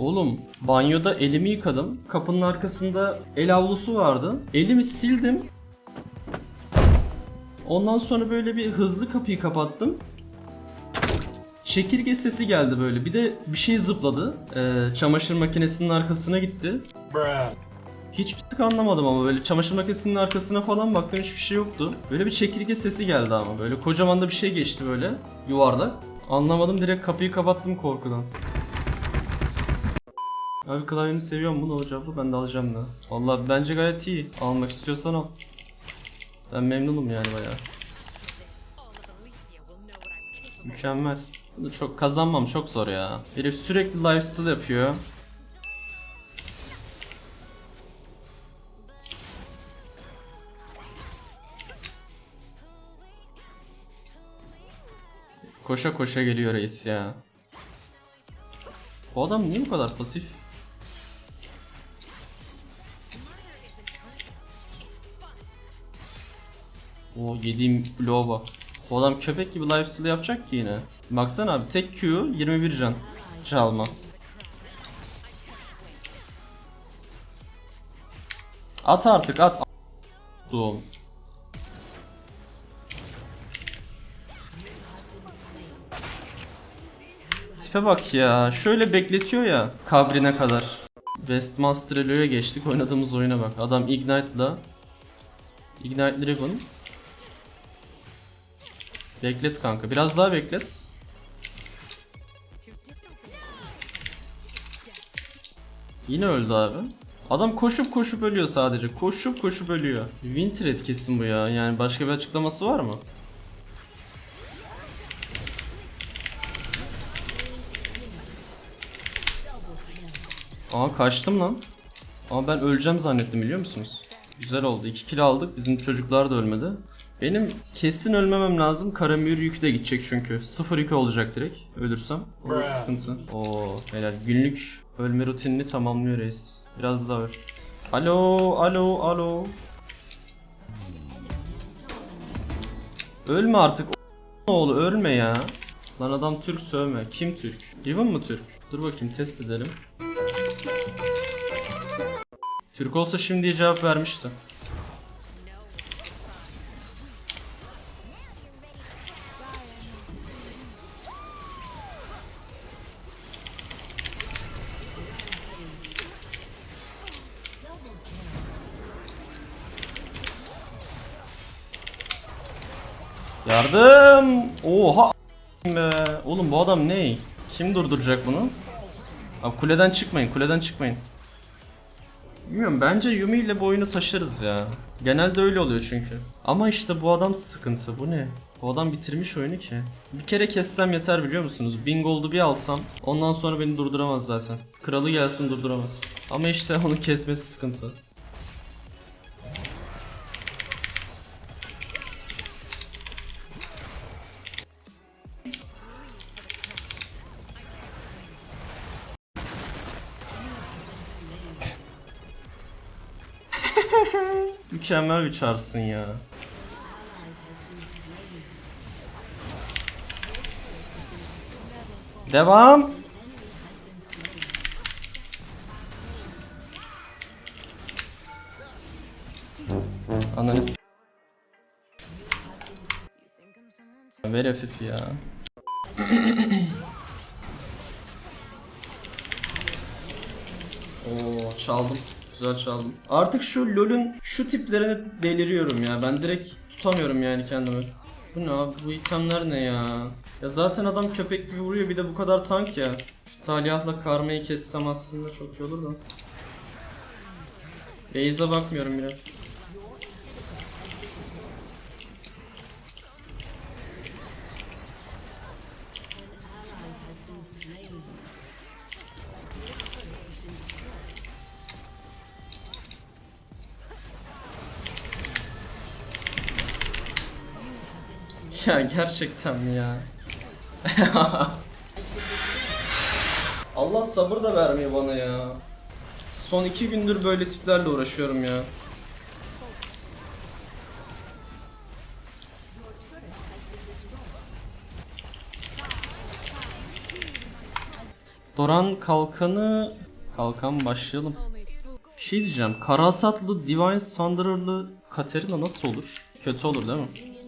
Oğlum banyoda elimi yıkadım. Kapının arkasında el havlusu vardı. Elimi sildim. Ondan sonra böyle bir hızlı kapıyı kapattım. Çekirge sesi geldi böyle. Bir de bir şey zıpladı. Ee, çamaşır makinesinin arkasına gitti. Hiçbir sık anlamadım ama böyle çamaşır makinesinin arkasına falan baktım hiçbir şey yoktu. Böyle bir çekirge sesi geldi ama böyle kocaman da bir şey geçti böyle yuvarlak. Anlamadım direkt kapıyı kapattım korkudan. Abi klavyeni seviyorum bunu olacak bu ben de alacağım da. Vallahi bence gayet iyi. Almak istiyorsan al. Ben memnunum yani bayağı. Mükemmel. Bunu çok kazanmam çok zor ya. Herif sürekli lifestyle yapıyor. Koşa koşa geliyor reis ya. Bu adam niye bu kadar pasif? Yediğim bloğa bak. Adam köpek gibi lifesteal yapacak ki yine. Baksana abi tek Q 21 can. Çalma. At artık at. Doğum. Tipe bak ya. Şöyle bekletiyor ya kabrine kadar. Westmaster Elo'ya geçtik. Oynadığımız oyuna bak. Adam Ignite'la Ignite Ribbon. Beklet kanka. Biraz daha beklet. Yine öldü abi. Adam koşup koşup ölüyor sadece. Koşup koşup ölüyor. Winter etkisi bu ya. Yani başka bir açıklaması var mı? Aa kaçtım lan. Ama ben öleceğim zannettim biliyor musunuz? Güzel oldu. 2 kill aldık. Bizim çocuklar da ölmedi. Benim kesin ölmemem lazım. Karamür yükü de gidecek çünkü. Sıfır yükü olacak direkt. Ölürsem. O da sıkıntı. Oo helal. Günlük ölme rutinini tamamlıyor reis. Biraz daha öl. Alo, alo, alo. Ölme artık. Oğlu ölme ya. Lan adam Türk sövme. Kim Türk? Riven mı Türk? Dur bakayım test edelim. Türk olsa şimdiye cevap vermişti. Yardım! Oha be. Oğlum bu adam ne? Kim durduracak bunu? Abi kuleden çıkmayın, kuleden çıkmayın. Bilmiyorum bence Yumi ile bu oyunu taşırız ya. Genelde öyle oluyor çünkü. Ama işte bu adam sıkıntı. Bu ne? Bu adam bitirmiş oyunu ki. Bir kere kessem yeter biliyor musunuz? Bin gold'u bir alsam ondan sonra beni durduramaz zaten. Kralı gelsin durduramaz. Ama işte onu kesmesi sıkıntı. Mükemmel bir çarsın ya. Devam. Ananı Ver hafif ya. Oo çaldım. Güzel çaldım. Artık şu LoL'ün şu tiplerine deliriyorum ya. Ben direkt tutamıyorum yani kendimi. Bu ne abi? Bu itemler ne ya? Ya zaten adam köpek gibi vuruyor bir de bu kadar tank ya. Şu Taliyah'la karmayı kessem aslında çok iyi olur da. Beyza bakmıyorum bile. Ya gerçekten ya? Allah sabır da vermiyor bana ya. Son iki gündür böyle tiplerle uğraşıyorum ya. Doran kalkanı... Kalkan başlayalım. Bir şey diyeceğim. Karasatlı, Divine Thunderer'lı Katerina nasıl olur? Kötü olur değil mi?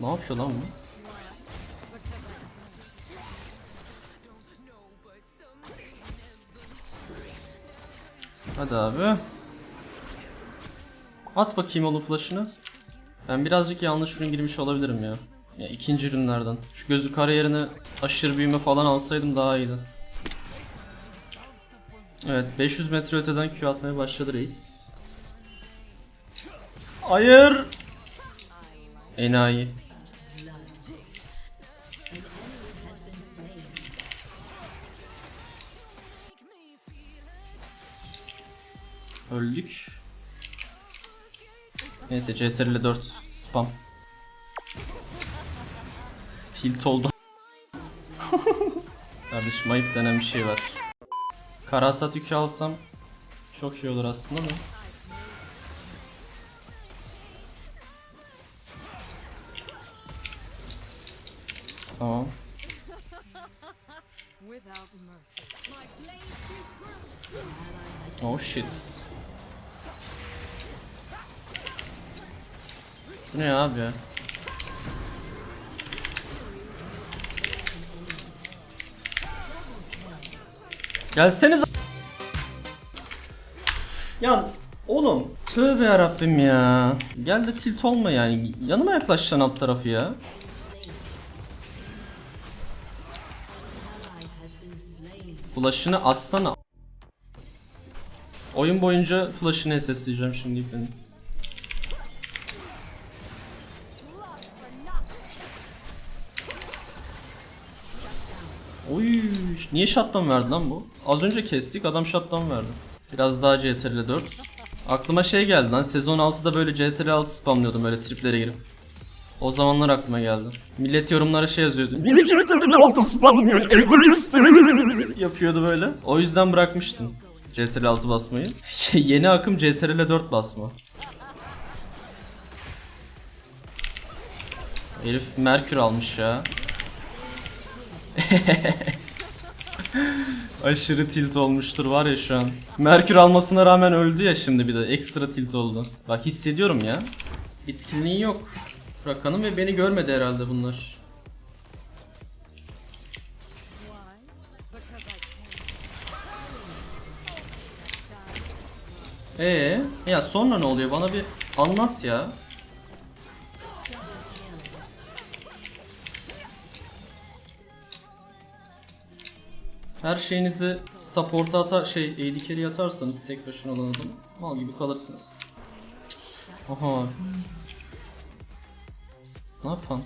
Ne yapıyor lan bu? Hadi abi. At bakayım onun flash'ını. Ben birazcık yanlış ürün girmiş olabilirim ya. Ya ikinci ürünlerden. Şu gözü kara yerine aşırı büyüme falan alsaydım daha iyiydi. Evet 500 metre öteden Q atmaya başladı reis. Hayır. Enayi. Öldük. Neyse CTRL 4 spam. Tilt oldu. Kardeşim ayıp denen bir şey var. Karasat yükü alsam çok iyi olur aslında da. Tamam. Oh shit. Bu ne abi ya? Gelseniz Ya oğlum tövbe yarabbim ya. Gel de tilt olma yani. Yanıma yaklaşacaksın alt tarafı ya. Flash'ını atsana. Oyun boyunca flash'ını SS'leyeceğim şimdi benim. Niye shutdown verdi lan bu? Az önce kestik adam shutdown verdi. Biraz daha CTRL 4. Aklıma şey geldi lan sezon 6'da böyle CTRL 6 spamlıyordum böyle triplere girip. O zamanlar aklıma geldi. Millet yorumlara şey yazıyordu. yapıyordu böyle. O yüzden bırakmıştım. CTRL 6 basmayı. Şey, Yeni akım CTRL 4 basma. Herif Merkür almış ya. Aşırı tilt olmuştur var ya şu an. Merkür almasına rağmen öldü ya şimdi bir de ekstra tilt oldu. Bak hissediyorum ya. Bitkinliği yok. Rakan'ım ve beni görmedi herhalde bunlar. Ee, ya sonra ne oluyor? Bana bir anlat ya. Her şeyinizi support'a atar şey AD atarsanız tek başına olan adam mal gibi kalırsınız. Aha. Ne yapan?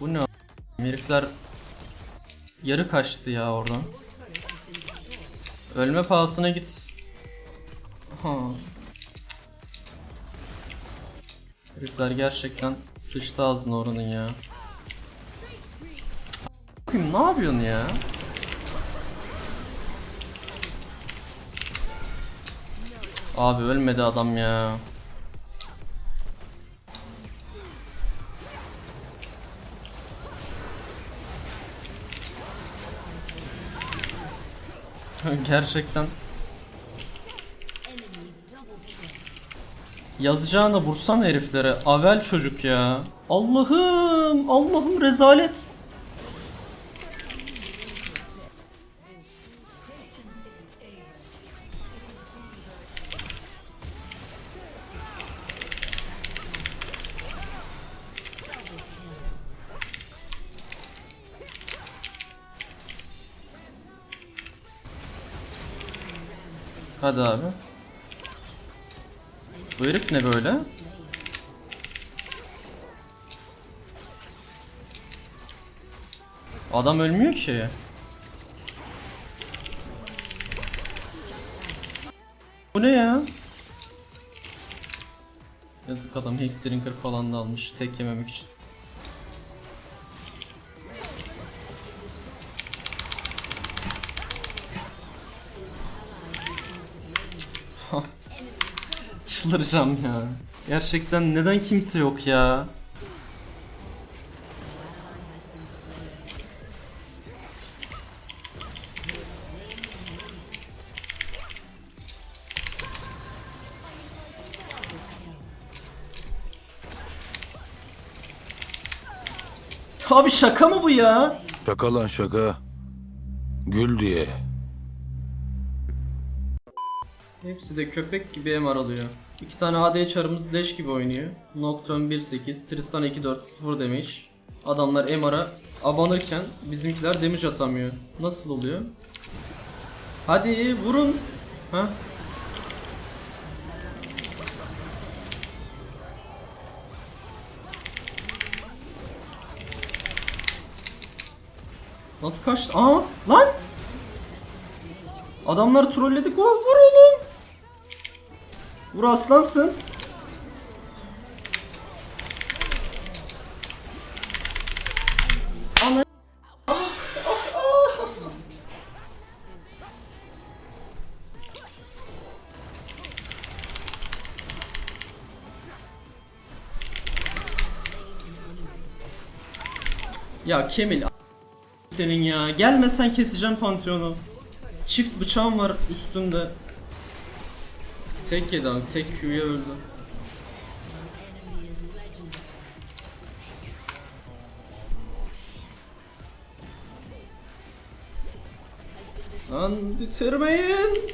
Bu ne? Herifler yarı kaçtı ya oradan. Ölme pahasına git. Ha. Herifler gerçekten sıçtı ağzına oranın ya. Bakayım ne yapıyorsun ya? Abi ölmedi adam ya. Gerçekten Yazacağına vursan heriflere. Avel çocuk ya. Allah'ım, Allah'ım rezalet. Hadi abi. Bu herif ne böyle? Adam ölmüyor ki. Bu ne ya? Yazık adam Hexdrinker falan da almış tek yememek için. Çıldıracağım ya. Gerçekten neden kimse yok ya? Abi şaka mı bu ya? Şaka lan şaka. Gül diye. Hepsi de köpek gibi MR alıyor. İki tane AD çarımız leş gibi oynuyor. Nocturne 1.8, Tristan 2.4, 0 damage. Adamlar MR'a abanırken bizimkiler damage atamıyor. Nasıl oluyor? Hadi vurun. Ha? Nasıl kaçtı? Aa lan! Adamlar trolledik. Oh, vur oğlum. Vur aslansın. Ana. Ya Kemil senin ya. Gelmesen keseceğim Pantheon'u. Çift bıçağım var üstünde. Tek yedi abi. Tek Q'ya öldü. Lan bitirmeyin.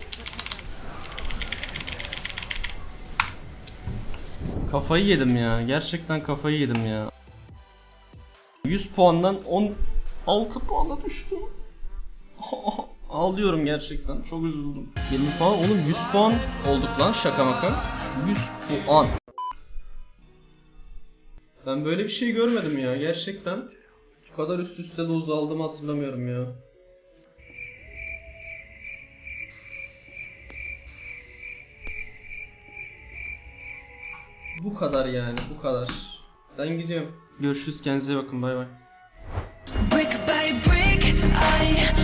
Kafayı yedim ya. Gerçekten kafayı yedim ya. 100 puandan 16 puana düştüm. Ağlıyorum gerçekten. Çok üzüldüm. 20 puan oğlum 100 puan olduk lan şaka maka. 100 puan. Ben böyle bir şey görmedim ya gerçekten. Bu kadar üst üste de uzaldığımı hatırlamıyorum ya. Bu kadar yani bu kadar. Ben gidiyorum. Görüşürüz kendinize bakın bay bay. Brick by brick, I